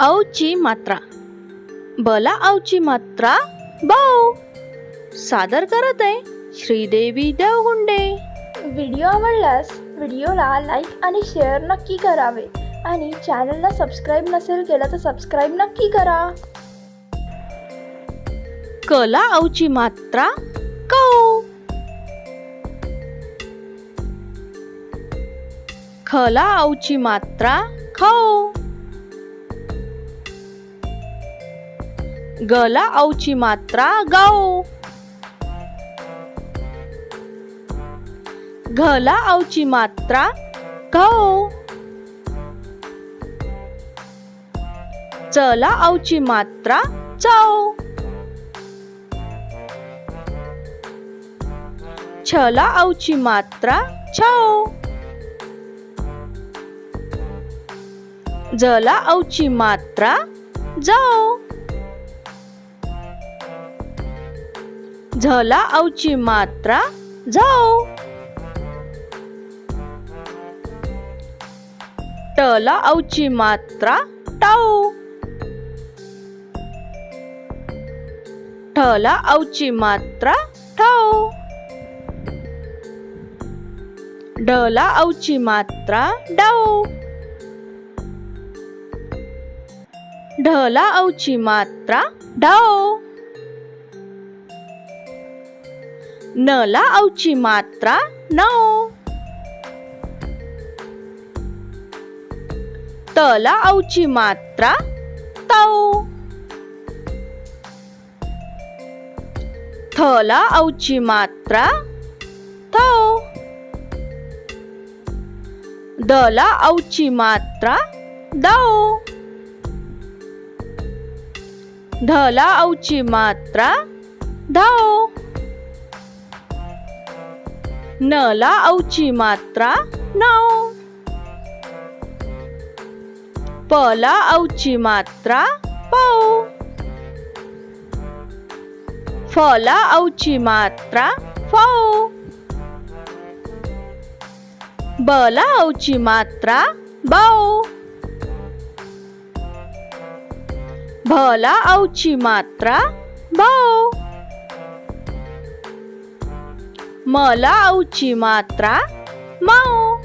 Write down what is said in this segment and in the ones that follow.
औची मात्रा. बला औची मात्रा बौ सादर करत आहे श्रीदेवी देवगुंडे. व्हिडिओ आवडल्यास व्हिडिओला लाईक आणि शेअर नक्की करावे आणि चॅनलला सबस्क्राईब नसेल केलं तर सबस्क्राईब नक्की करा. कला औची मात्रा कौ. खला औची मात्रा खौ गला औची मात्रा गौ घला औची मात्रा घौ चला औची मात्रा चौ छला औची मात्रा छौ जला औची मात्रा जौ झला औची मात्रा. झौ टला औची मात्रा. टाऊ. ठला औची मात्रा. ठौ ढला औची मात्रा. डौ ढला औची मात्रा. नला औची मात्रा नऊ. तला औची मात्रा तौ थला औची मात्रा थौ दला औची मात्रा दौ ढला औची मात्रा नला औची मात्रा नऊ पला औची मात्रा पौ फला औची मात्रा फौ बला औची मात्रा बौ भला औची मात्रा भौ मला औची मात्रा मऊ.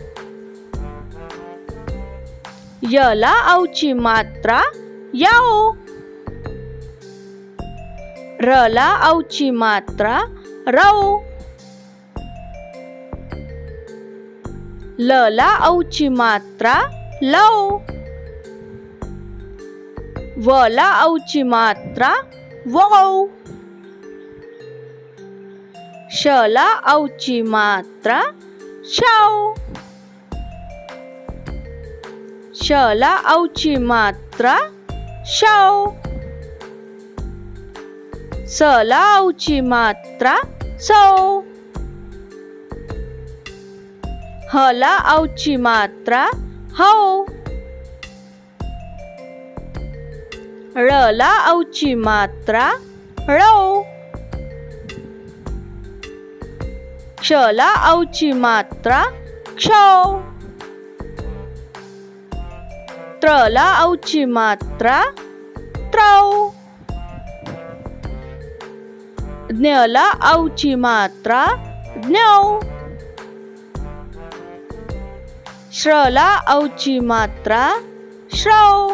यला औची मात्रा याओ रला औची मात्रा राऊ. लला औची मात्रा लव वला औची मात्रा वऊ. शला औची मात्रा शाव शला औची मात्रा शौ सला औची मात्रा सौ. हला औची मात्रा हौ. रला औची मात्रा रौ. क्षला औची मात्रा क्ष. त्रला औची मात्रा त्रौ. ज्ञला औची मात्रा ज्ञौ. श्रला औची मात्रा श्रौ.